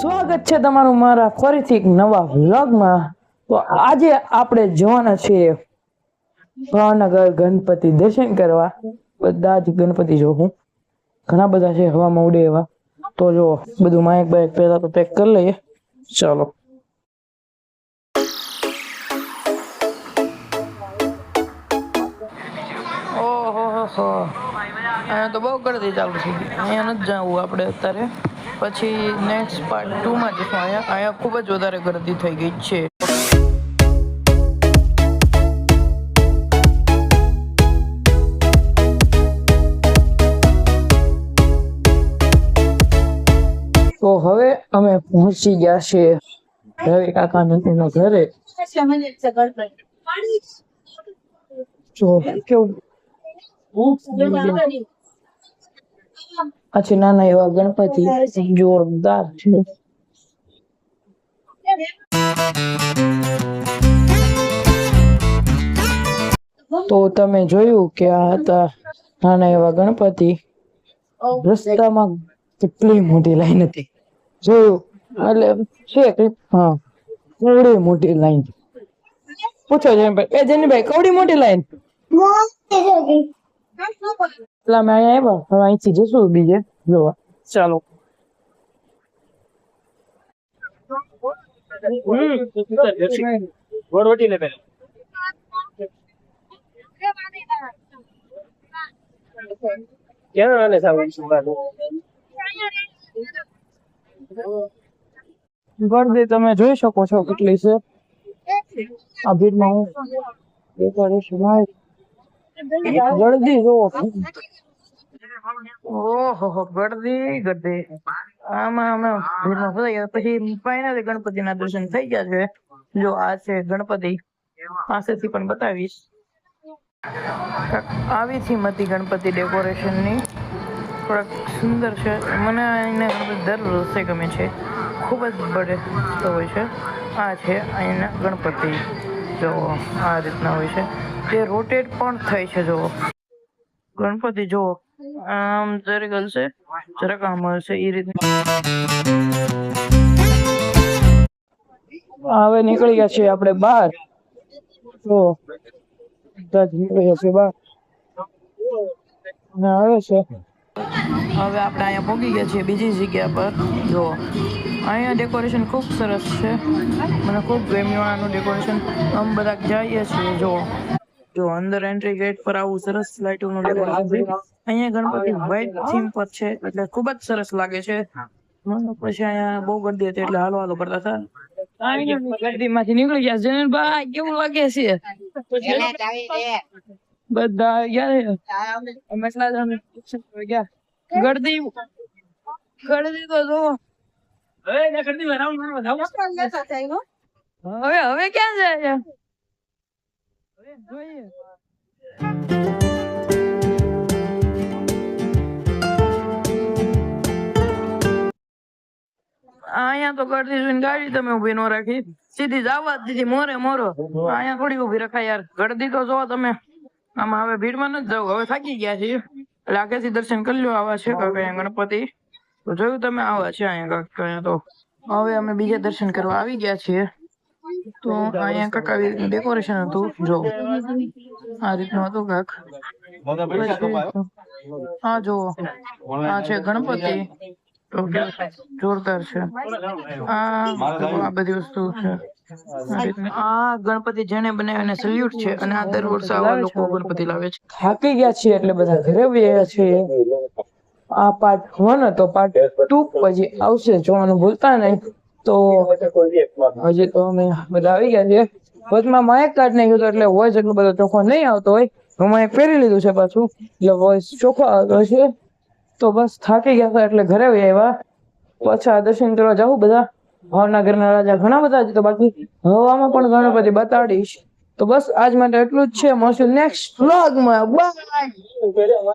સ્વાગત છે તમારું મારા ફરીથી નવા વ્લોગમાં. તો આજે આપણે જવાના છીએ ભાવનગર ગણપતિ દર્શન કરવા. બધા જ ગણપતિ જોવું ઘણા બધા છે હવામાં ઉડે એવા. તો જો, બધું માયક બાયક પહેલા તો પેક કરી લઈએ. ચાલો. ઓહો, હો હો. અહીંયા તો બહુ ગળદી ચાલુ છે અહીંયા નથી જવું આપણે અત્યારે. પછી નેક્સ્ટ પાર્ટ ટુમાં જઈશું. અહીંયા અહીંયા ખૂબ જ વધારે ગરદી થઈ ગઈ છે. તો હવે અમે પહોંચી ગયા છે રવિ કાકા નંદુના ઘરે. જો કેવું? આ છે નાના એવા ગણપતિ જોરદાર છે. તો તમે જોયું કે આ હતા નાના એવા ગણપતિ? રસ્તામાં કેટલી મોટી લાઈન હતી. જોયું? એટલે છે હા, કેવડી મોટી લાઈન. પૂછો જયભાઈ એ જયભાઈ કવડી મોટી લાઈન? એટલે અમે અહીંયા આવ્યા હવે અહીંથી જશું બીજે. જોવા ચાલો. ક્યાં આને સાવું ગરદી તમે જોઈ શકો છો કેટલી છે. આ ભીડમાં હું ગળદી જો ઓહો ગળદી ગળદી. આમાં ભીડમાં ફસાઈ ગયા. પછી ગણપતિ ના દર્શન થઈ ગયા છે. જો આ છે ગણપતિ. પાસેથી પણ બતાવીશ. આવી થીમ હતી ગણપતિ ડેકોરેશનની. થોડાક સુંદર છે. મને અહીંના ગણપતિ દર વર્ષે ગમે છે. ખૂબ જ બડે હોય છે. આ છે અહીંના ગણપતિ. જો આ રીતના હોય છે. તે રોટેટ પણ થાય છે જો ગણપતિ જુઓ. આમ જરાક હલશે જરાક આમ હલશે એ રીતે હવે નીકળી ગયા છીએ આપણે બહાર. તો બધા જ નીકળી ગયા છીએ બહાર. અને આવે છે. હવે આપણે અહીંયા પહોંચી ગયા છીએ બીજી જગ્યા પર. જો અહીંયા ડેકોરેશન ખૂબ સરસ છે. મને ખૂબ ગમ્યું આનું ડેકોરેશન આમ બધા જઈએ છીએ જો જો અંદર એન્ટ્રી ગેટ પર આવું સરસ ડેકોરેશન છે. અહીંયા ગણપતિ વ્હાઇટ થીમ પર છે એટલે ખૂબ જ સરસ લાગે છે. પછી અહીંયા બહુ ગર્દી હતી એટલે હાલો હાલો કરતા હતા. ગર્દી માંથી નીકળી ગયા. જનરભાઈ કેવું લાગે છે? બધા ગયા ગરદી ગરદી તો જો હવે હવે ક્યાં જાય જોઈએ અહીંયા તો ગરદી જોઈને ગાડી તમે ઊભી ન રાખી સીધી જવા જ દીધી મોરે મોરો અહીંયા થોડી ઊભી રખાય યાર ગરદી તો જો તમે આમાં હવે ભીડમાં નથી જવું હવે થાકી ગયા છીએ એટલે આગળથી દર્શન કરી લ્યો આવા છે કાંઈક અહીંયા ગણપતિ તો જોયું તમે આવા છે અહીંયા કાંઈક અહીંયા તો હવે અમે બીજા દર્શન કરવા આવી ગયા છીએ તો અહીંયા આવી ડેકોરેશન હતું. જો. આ રીતનું હતું કાંઈક હા જો આ છે ગણપતિ. જોરદાર છે. આ બધી વસ્તુ છે. આ ગણપતિ જેને બનાવીને સલ્યુટ છે અને આ દર વર્ષે આવા લોકો ગણપતિ લાવે છે. થાકી ગયા છીએ એટલે બધા ઘરે ગયા છીએ. આ પાર્ટ વન હતો. પાર્ટ ટુ પછી આવશે. જોવાનું ભૂલતા નહીં. તો હજી તો અમે બધા આવી ગયા છે વચમાં માઇક કાર્ડ હતું એટલે વોઇસ એટલો બધો ચોખ્ખો નહીં આવતો હોય. હું માઇક પહેરી લીધું છે પાછું. એટલે વોઇસ ચોખ્ખો આવતો છે તો બસ થાકી ગયા હતા એટલે ઘરે વહી આવ્યા. પાછા દર્શન કરવા જાઉં બધા. ભાવનગરના રાજા ઘણા બધા છે તો બાકી. હવામાં પણ ગણપતિ બતાડીશ. તો બસ આજ માટે એટલું જ છે. મળશું નેક્સ્ટ વ્લોગમાં બાય